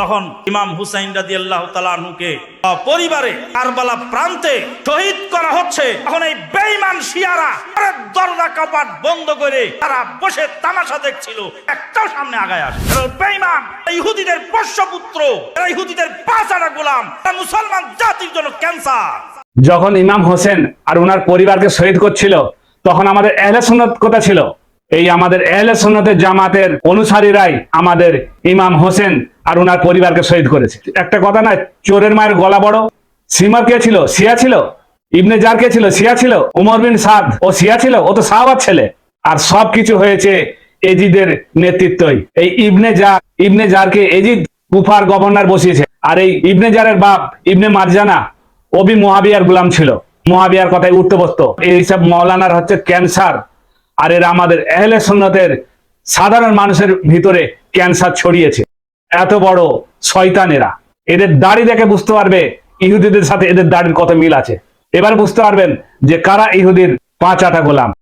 তখন ইমাম হুসাইন রাজি আল্লাহ তালুকে পরিবারে কারবালা প্রান্তে শহীদ করা হচ্ছে। তখন এই বেইমান শিয়ারা দরজা কপাট বন্ধ করে তারা বসে তামাশা দেখছিল। একটাও সামনে আগায় আসে বেইমান ইহুদিদের পোষ্যপুত্র এরা ইহুদিদের পাঁচারা গোলাম মুসলমান জাতির জন্য ক্যান্সার। যখন ইমাম হোসেন আর ওনার পরিবারকে শহীদ করছিল, তখন আমাদের এহলে সুন্নত কোথা ছিল? এই আমাদের এহলে সুন্নতের জামাতের অনুসারীরাই আমাদের ইমাম হোসেন আর ওনার পরিবারকে শহীদ করেছে। একটা কথা না চোরের মায়ের গলা বড়। সিমার কে ছিল? সিয়া ছিল? ইবনে জার কে ছিল? সিয়া ছিল? উমর বিন সাদ? ও সিয়া ছিল? ও তো সাহাবার ছেলে। আর সব কিছু হয়েছে এজিদের নেতৃত্বই। এই ইবনে জার, ইবনে জারকে এজিদ কুফার গভর্নর বসিয়েছে। আর এই ইবনে জারের বাপ, ইবনে মারজানা ওবি মহাবিয়ার গুলাম ছিল। মহাবিয়ার কথায় উঠতে বসতো এইসব মৌলানার হচ্ছে ক্যান্সার। আর এরা আমাদের এহলে সুন্নতের সাধারণ মানুষের ভিতরে ক্যান্সার ছড়িয়েছে। এত বড় শয়তানেরা। এদের দাড়ি দেখে বুঝতে পারবে ইহুদিদের সাথে এদের দাড়ির কত মিল আছে। এবার বুঝতে পারবেন যে কারা ইহুদির পাঁচ আটা গোলাম।